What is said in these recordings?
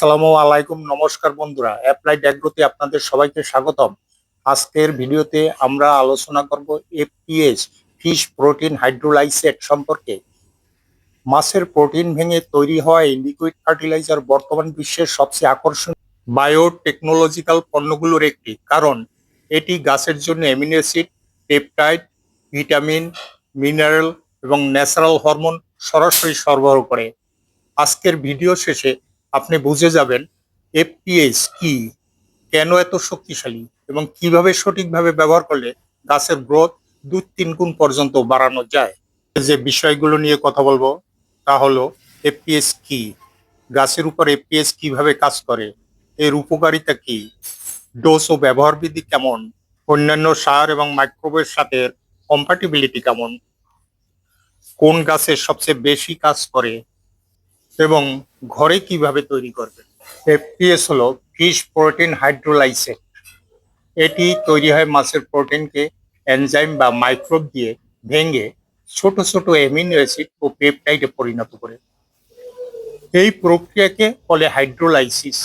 আসসালামু আলাইকুম, নমস্কার বন্ধুরা। অ্যাপ্লাইড অ্যাগ্রোতে আপনাদের সবাইকে স্বাগতম। আজকের ভিডিওতে আমরা আলোচনা করব এফপিএস ফিশ প্রোটিন হাইড্রোলাইসেট সম্পর্কে। মাছের প্রোটিন ভেঙে তৈরি এই লিকুইড ফার্টিলাইজার বর্তমান বিশ্বের সবচেয়ে আকর্ষণীয় বায়োটেকনোলজিক্যাল পণ্যগুলোর একটি। কারণ, এটি গাছের জন্য amino acid peptide vitamin mineral এবং ন্যাচারাল হরমোন সরাসরি সরবরাহ করে। আজকের ভিডিও শেষে আপনি বুঝে যাবেন এফপিএস কি, কেন এত শক্তিশালী এবং কীভাবে সঠিকভাবে ব্যবহার করলে গাছের গ্রোথ দু তিন গুণ পর্যন্ত বাড়ানো যায়? যে বিষয়গুলো নিয়ে কথা বলব তা হলো এফপিএস কি, গাছের উপর এফপিএস কীভাবে কাজ করে, এর উপকারিতা কি ডোজ ও ব্যবহার বিধি কেমন, অন্যান্য সার এবং মাইক্রোবের সাথে কম্পাটিবিলিটি কেমন, কোন গাছের সবচেয়ে বেশি কাজ করে এবং ঘরে কীভাবে তৈরি করবেন? এফপিএস হলো ফিশ প্রোটিন হাইড্রোলাইসেট এটি তৈরি হয় মাছের প্রোটিনকে এনজাইম বা মাইক্রোব দিয়ে ভেঙে ছোট ছোট অ্যামিনো অ্যাসিড ও পেপটাইডে পরিণত করে। এই প্রক্রিয়াকে বলে হাইড্রোলাইসিস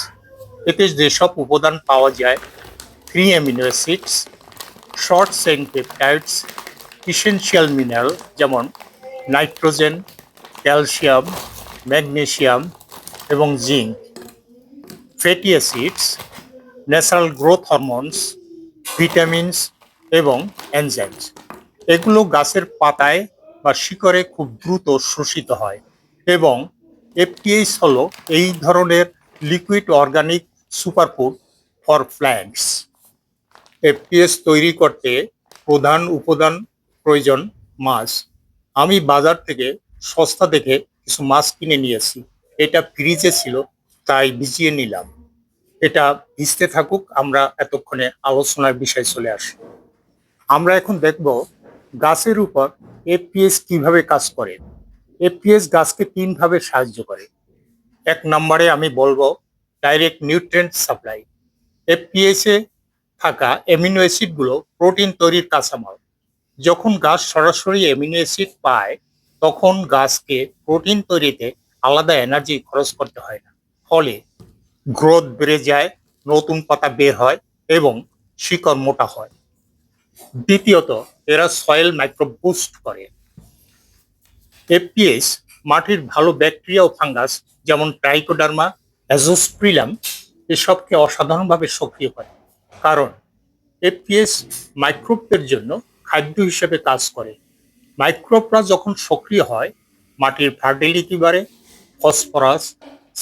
এতে যেসব উপাদান পাওয়া যায় three amino acids short chain peptides essential mineral যেমন নাইট্রোজেন ক্যালসিয়াম ম্যাগনেসিয়াম এবং zinc, fatty acids, natural growth hormones, vitamins এবং এনজাইমস। এগুলো গাছের পাতায় বা শিকড়ে খুব দ্রুত শোষিত হয় এবং এফটিএইচ হলো এই ধরনের liquid organic superfood for plants. FTS তৈরি করতে প্রধান উপাদান প্রয়োজন মাছ। আমি বাজার থেকে সস্তা দেখে কিছু মাছ কিনে নিয়েছি এটা ফ্রিজে ছিল, তাই ভিজিয়ে নিলাম। এটা ভিজতে থাকুক, আমরা এতক্ষণে আলোচনার বিষয় চলে আসি। আমরা এখন দেখব গাছের উপর এফপিএস কীভাবে কাজ করে। এফপিএস গাছকে তিনভাবে সাহায্য করে। এক নম্বরে আমি বলব ডাইরেক্ট নিউট্রেন্ট সাপ্লাই এফপিএস এ থাকা অ্যামিনো অ্যাসিডগুলো প্রোটিন তৈরির কাঁচামাল। যখন গাছ সরাসরি অ্যামিনো অ্যাসিড পায় তখন গাছকে প্রোটিন তৈরিতে আলাদা এনার্জি খরচ করতে হয় না। ফলে গ্রোথ বেড়ে যায়, নতুন পাতা বের হয় এবং শিকড় মোটা হয়। দ্বিতীয়ত, এরা সয়েল মাইক্রো বুস্ট করে। এফপিএস মাটির ভালো ব্যাকটেরিয়া ও ফাঙ্গাস যেমন ট্রাইকোডার্মা অ্যাজোস্ট্রিলাম এসবকে অসাধারণভাবে সক্রিয় করে। কারণ এফপিএস মাইক্রোবদের জন্য খাদ্য হিসেবে কাজ করে। মাইক্রোবরা যখন সক্রিয় হয়, মাটির ফার্টিলিটি বাড়ে ফসফরাস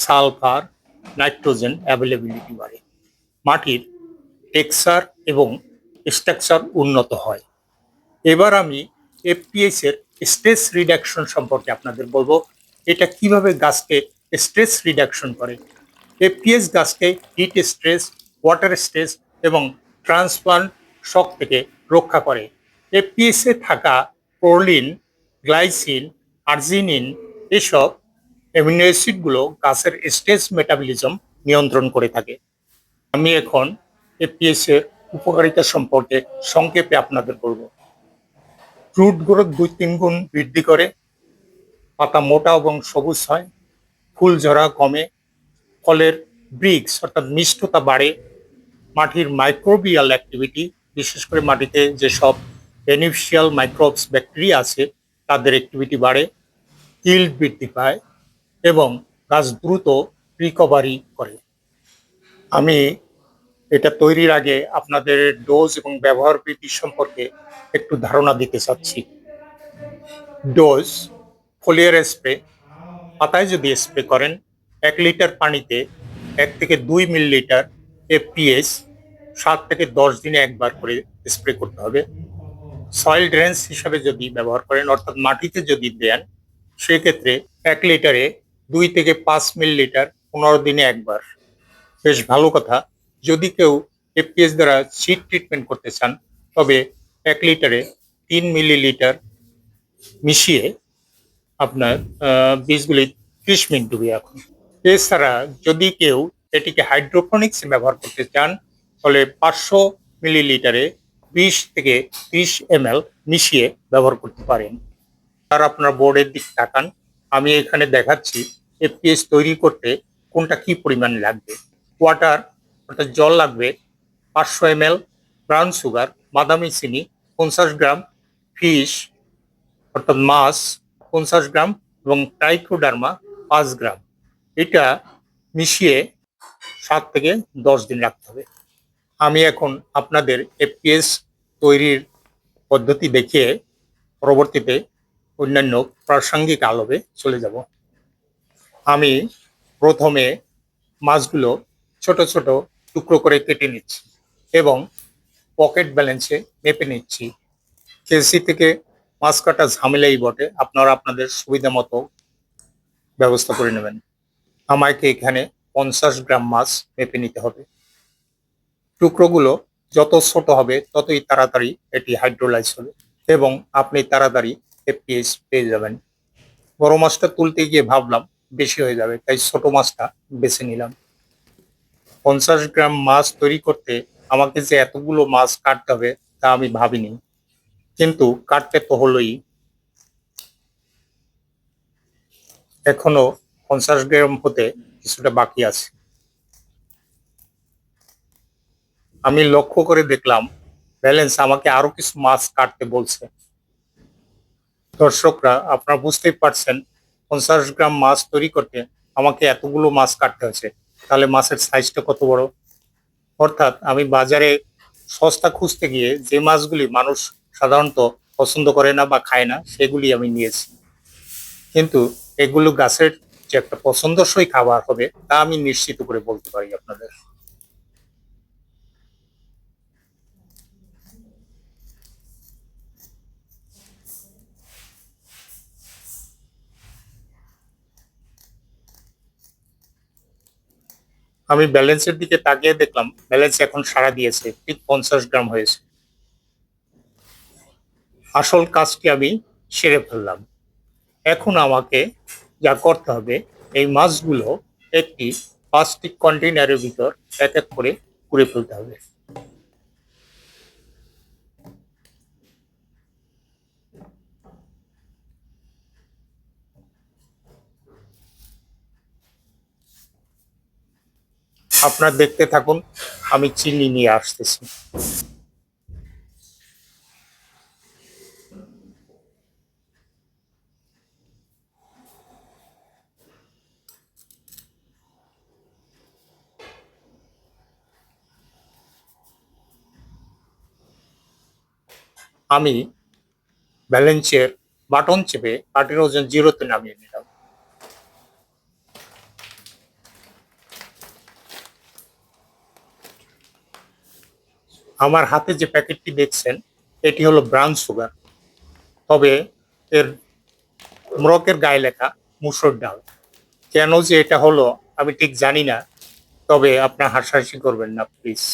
সালফার নাইট্রোজেন অ্যাভেলেবিলিটি বাড়ে। মাটির টেক্সচার এবং স্ট্রাকচার উন্নত হয়। এবার আমি এফপিএস এর স্ট্রেস রিডাকশন সম্পর্কে আপনাদের বলব, এটা কীভাবে গাছকে স্ট্রেস রিডাকশন করে। এফপিএস গাছকে হিট স্ট্রেস ওয়াটার স্ট্রেস এবং ট্রান্সপ্লান্ট শক থেকে রক্ষা করে। এফপিএস থাকা প্রোলিন, গ্লাইসিন, আর্জিনিন এসব অ্যামিনো অ্যাসিডগুলো গাছের স্টেজ মেটাবলিজম নিয়ন্ত্রণ করে থাকে। আমি এখন এফপিএস এর উপকারিতা সম্পর্কে সংক্ষেপে আপনাদের বলব। রুট গ্রোথ দুই তিন গুণ বৃদ্ধি করে, পাতা মোটা এবং সবুজ হয়, ফুল ঝরা কমে, ফলের ব্রিক্স অর্থাৎ মিষ্টতা বাড়ে, মাটির মাইক্রোবিয়াল অ্যাক্টিভিটি বিশেষ করে মাটিতে যেসব বেনিফিশিয়াল মাইক্রোবস ব্যাকটেরিয়া আছে, তাদের অ্যাক্টিভিটি বাড়ে ইল্ড বৃদ্ধি পায় এবং গাছ দ্রুত রিকভারি করে। আমি এটা তৈরির আগে আপনাদের ডোজ এবং ব্যবহার বৃদ্ধি সম্পর্কে একটু ধারণা দিতে চাচ্ছি। ডোজ ফোলিয়ার স্প্রে পাতায় যদি স্প্রে করেন, এক লিটার পানিতে এক থেকে দুই মিলিলিটার এফপিএস সাত থেকে দশ দিনে একবার করে স্প্রে করতে হবে। সয়েল ড্রেন্স হিসাবে যদি ব্যবহার করেন, অর্থাৎ মাটিতে যদি দেন, সেক্ষেত্রে এক লিটারে দুই থেকে পাঁচ মিলিলিটার পনেরো দিনে একবার। বেশ ভালো কথা। যদি কেউ এফপিএস দ্বারা সিট ট্রিটমেন্ট করতে চান, তবে এক লিটারে তিন মিলিলিটার মিশিয়ে আপনার বীজগুলি ত্রিশ মিনিট ডুবিয়ে রাখুন। এছাড়া যদি কেউ এটিকে হাইড্রোফোনিক্স ব্যবহার করতে চান, তাহলে পাঁচশো মিলিলিটারে বিশ থেকে ত্রিশ এম মিশিয়ে ব্যবহার করতে পারেন। আর আপনার বোর্ডের দিক তাকান, আমি এখানে দেখাচ্ছি এফপিএস তৈরি করতে কোনটা কি পরিমাণ লাগবে। ওয়াটার, অর্থাৎ জল লাগবে পাঁচশো এম ব্রাউন সুগার, বাদামি চিনি পঞ্চাশ গ্রাম, ফিশ, অর্থাৎ মাছ পঞ্চাশ গ্রাম এবং ট্রাইকোডার্মা পাঁচ গ্রাম। এটা মিশিয়ে সাত থেকে দশ দিন রাখতে হবে। আমি এখন আপনাদের এফপিএস তৈরির পদ্ধতি দেখিয়ে পরবর্তীতে অন্যান্য প্রাসঙ্গিক আলোবে চলে যাব। আমি প্রথমে মাছগুলো ছোট ছোট টুকরো করে কেটে নিচ্ছি এবং পকেট ব্যালেন্সে মেপে নিচ্ছি। কেসি থেকে মাছ কাটা ঝামেলাই বটে, আপনারা আপনাদের সুবিধা মতো ব্যবস্থা করে নেবেন। আমাকে এখানে পঞ্চাশ গ্রাম মাছ মেপে নিতে হবে। টুকরোগুলো যত ছোট হবে, ততই তাড়াতাড়ি এটি হাইড্রোলাইজ হবে এবং আপনি তাড়াতাড়ি এফপিএস পেয়ে যাবেন। বড় মাছটা তুলতে গিয়ে ভাবলাম বেশি হয়ে যাবে, তাই ছোট মাছটা বেছে নিলাম। পঞ্চাশ গ্রাম মাছ তৈরি করতে আমাকে যে এতগুলো মাছ কাটতে হবে, তা আমি ভাবিনি। কিন্তু কাটতে তো হলোই। এখনও পঞ্চাশ গ্রাম হতে কিছুটা বাকি আছে। আমি লক্ষ্য করে দেখলাম ব্যালেন্স আমাকে আরও কিছু মাছ কাটতে বলছে। দর্শকরা, আপনারা বুঝতেই পারছেন, পঞ্চাশ গ্রাম মাছ তৈরি করতে আমাকে এতগুলো মাছ কাটতে হয়েছে। তাহলে মাছের সাইজটা কত বড়? অর্থাৎ আমি বাজারে সস্তা খুঁজতে গিয়ে যে মাছগুলি মানুষ সাধারণত পছন্দ করে না বা খায় না, সেগুলি আমি নিয়েছি। কিন্তু এগুলো গাছের যে একটা পছন্দসই খাবার হবে, তা আমি নিশ্চিত করে বলতে পারি আপনাদের। আমি ব্যালেন্সের দিকে তাকিয়ে দেখলাম ব্যালেন্স এখন সারা দিয়েছে, ঠিক পঞ্চাশ গ্রাম হয়েছে। আসল কাজটি আমি সেরে ফেললাম। এখন আমাকে যা করতে হবে, এই মাছগুলো একটি প্লাস্টিক কন্টেইনারের ভিতর এক এক করে পুড়ে ফেলতে হবে। আপনারা দেখতে থাকুন, আমি চিনি নিয়ে আসতেছি। আমি ব্যালেন্সের বাটন চেপে কাঠের ওজন জিরোতে নামিয়ে নিলাম। আমার হাতে যে প্যাকেটটি দেখছেন, এটি হলো ব্রাউন সুগার। তবে এর মোড়কের গায়ে লেখা মুসুর ডাল। কেন যে এটা হলো, আমি ঠিক জানি না, তবে আপনার হাসাহাসি করবেন না, প্লিজ।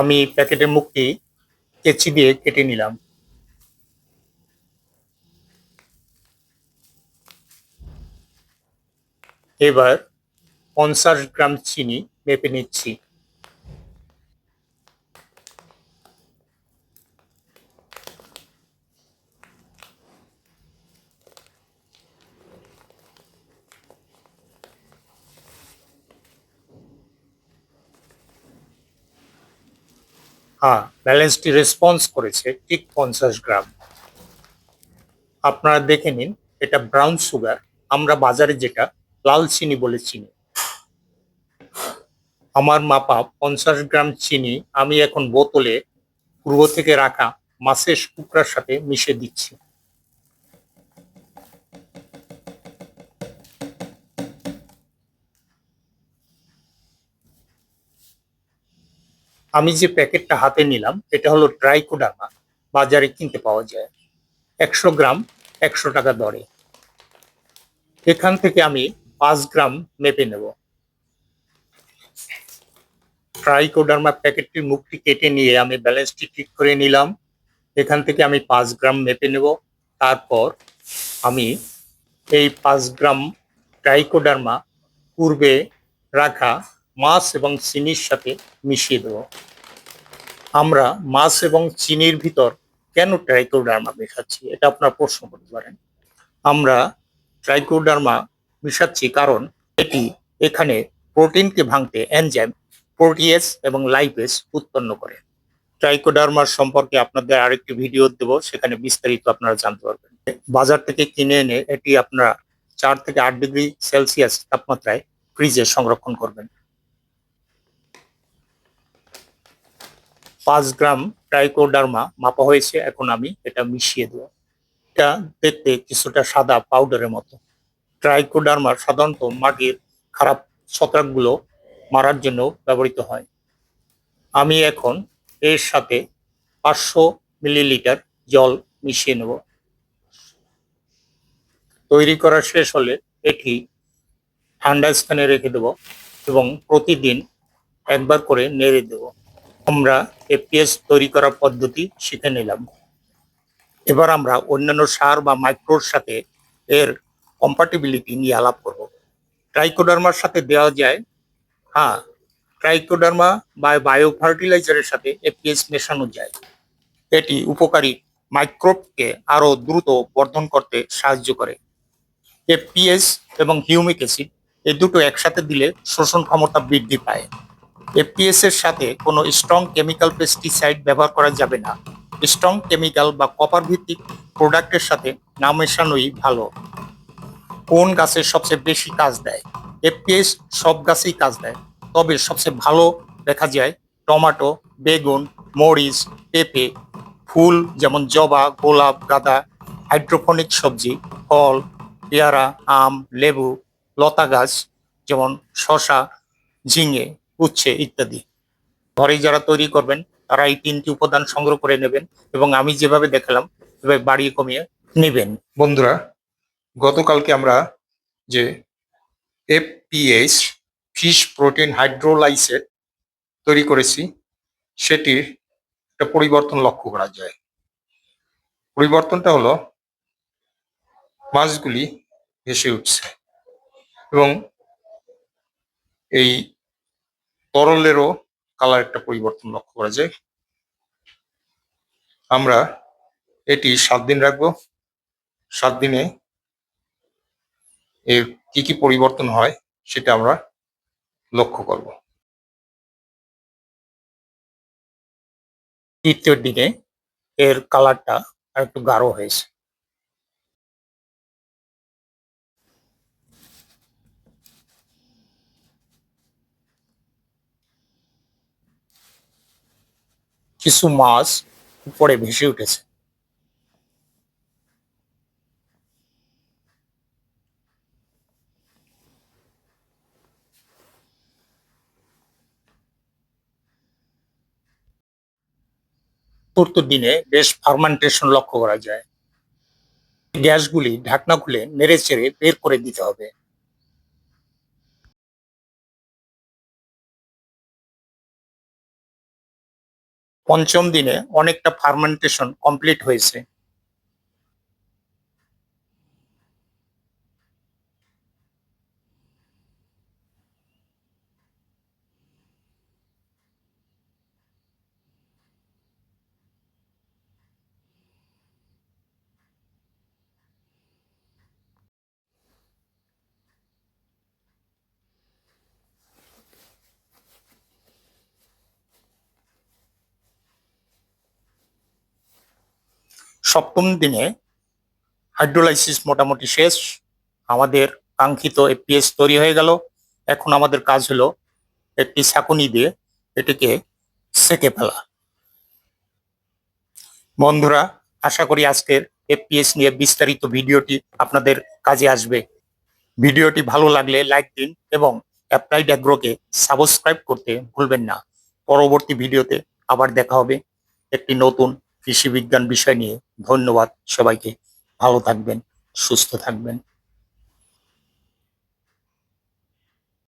আমি প্যাকেটের মুখটি কেচি দিয়ে কেটে নিলাম। এবার পঞ্চাশ গ্রাম চিনি মেপে নিচ্ছি। হ্যাঁ ব্যালেন্সটি রেসপন্স করেছে, ঠিক পঞ্চাশ গ্রাম। আপনারা দেখে নিন, এটা ব্রাউন সুগার আমরা বাজারে যেটা লাল চিনি বলে চিনি। আমার মাপা পঞ্চাশ গ্রাম চিনি আমি এখন বোতলে, পূর্ব থেকে রাখা মাছের টুকরার সাথে মিশে দিচ্ছি। আমি যে প্যাকেটটা হাতে নিলাম, এটা হলো ট্রাইকোডার্মা, বাজারে কিনতে পাওয়া যায়। একশো গ্রাম, একশো টাকা দরে। এখান থেকে আমি পাঁচ গ্রাম মেপে নেব। ট্রাইকোডার্মা প্যাকেটটির মুখটি কেটে নিয়ে আমি ব্যালেন্সটি ঠিক করে নিলাম। এখান থেকে আমি পাঁচ গ্রাম মেপে নেব। তারপর আমি এই পাঁচ গ্রাম ট্রাইকোডার্মা পূর্বে রাখা মাছ এবং চিনির সাথে মিশিয়ে দেব। আমরা মাছ এবং চিনির ভিতর কেন ট্রাইকোডার্মা মেশাচ্ছি, এটা আপনার প্রশ্ন করতে পারেন আমরা ট্রাইকোডার্মা মিশাচ্ছি কারণ এটি এখানে প্রোটিনকে ভাঙতে এনজাইম প্রোটিয়েস এবং লাইপেস উৎপন্ন করে। ট্রাইকোডার্মার সম্পর্কে আপনাদের আরেকটি ভিডিও দেব, সেখানে বিস্তারিত আপনারা জানতে পারবেন। বাজার থেকে কিনে এনে এটি আপনারা চার থেকে আট ডিগ্রি সেলসিয়াস তাপমাত্রায় ফ্রিজে সংরক্ষণ করবেন। পাঁচ গ্রাম ট্রাইকোডার্মা মাপা হয়েছে, এখন আমি এটা মিশিয়ে দেবো। এটা দেখতে কিছুটা সাদা পাউডারের মতো। ট্রাইকোডার্মা সাধারণত মাটির খারাপ ছত্রাকগুলো মারার জন্য ব্যবহৃত হয়। আমি এখন এর সাথে পাঁচশো মিলিলিটার জল মিশিয়ে নেব। তৈরি করা শেষ হলে এটি ঠান্ডা স্থানে রেখে দেব এবং প্রতিদিন একবার করে নেড়ে দেব। আমরা এপিএস তৈরি করার পদ্ধতি শিখে নিলাম। এবার আমরা অন্যান্য সার বা মাইক্রোর সাথে এর কম্পাটিবিলিটি নিয়ে আলাপ করব। ট্রাইকোডার্মার সাথে দেওয়া যায় হ্যাঁ ট্রাইকোডার্মা বা বায়ো ফার্টিলাইজারের সাথে এপিএস মেশানো যায়। এটি উপকারী মাইক্রোবকে আরও দ্রুত বর্ধন করতে সাহায্য করে। এপিএস এবং হিউমিক অ্যাসিড এই দুটো একসাথে দিলে শোষণ ক্ষমতা বৃদ্ধি পায়। এপিএস এর সাথে কোনো স্ট্রং কেমিক্যাল পেস্টিসাইড ব্যবহার করা যাবে না। স্ট্রং কেমিক্যাল বা কপার ভিত্তিক প্রোডাক্টের সাথে না মেশানোই ভালো। কোন গাছের সবচেয়ে বেশি কাজ দেয়? এফপিএস সব গাছেই কাজ দেয়। তবে সবচেয়ে ভালো দেখা যায় টমেটো, বেগুন, মরিচ, পেঁপে, ফুল যেমন জবা, গোলাপ, গাঁদা হাইড্রোফোনিক সবজি, ফল, পেয়ারা, আম, লেবু, লতা গাছ যেমন শশা ঝিঙে উচ্ছে ইত্যাদি। ঘরে যারা তৈরি করবেন, তারা এই তিনটি উপাদান সংগ্রহ করে নেবেন এবং আমি যেভাবে দেখালাম, এভাবে বাড়িয়ে কমিয়ে নেবেন। বন্ধুরা, গতকালকে আমরা যে এফপিএস ফিশ প্রোটিন হাইড্রোলাইসেট তৈরি করেছি, সেটির একটা পরিবর্তন লক্ষ্য করা যায়। পরিবর্তনটা হলো, মাছগুলি ভেসে উঠছে এবং এই তরলেরও কালার একটা পরিবর্তন লক্ষ্য করা যায়। আমরা এটি সাত দিন রাখব। সাত দিনে এর কি কি পরিবর্তন হয় সেটা আমরা লক্ষ্য করব। তৃতীয় দিনে এর কালারটা আর একটু গাঢ় হয়েছে। কিছু মাছ উপরে ভেসে উঠেছে। দিনে বেশ ফার্মান্টেশন লক্ষ্য করা যায়। গ্যাসগুলি ঢাকনা খুলে নেড়ে চেড়ে বের করে দিতে হবে। পঞ্চম দিনে অনেকটা ফার্মেন্টেশন কমপ্লিট হয়েছে। সপ্তম দিনে হাইড্রোলাইসিস মোটামুটি শেষ। আমাদের কাঙ্ক্ষিত এপিএস তৈরি হয়ে গেল। এখন আমাদের কাজ হলো একটি ছাকুনি দিয়ে এটিকে সেকে ফেলা। বন্ধুরা, আশা করি আজকের এপিএস নিয়ে বিস্তারিত ভিডিওটি আপনাদের কাজে আসবে। ভিডিওটি ভালো লাগলে লাইক দিন এবং অ্যাপ্লাইড অ্যাগ্রোকে সাবস্ক্রাইব করতে ভুলবেন না। পরবর্তী ভিডিওতে আবার দেখা হবে। একটি নতুন কৃষি বিজ্ঞান বিষয় নিয়ে ধন্যবাদ সবাইকে। ভালো থাকবেন সুস্থ থাকবেন।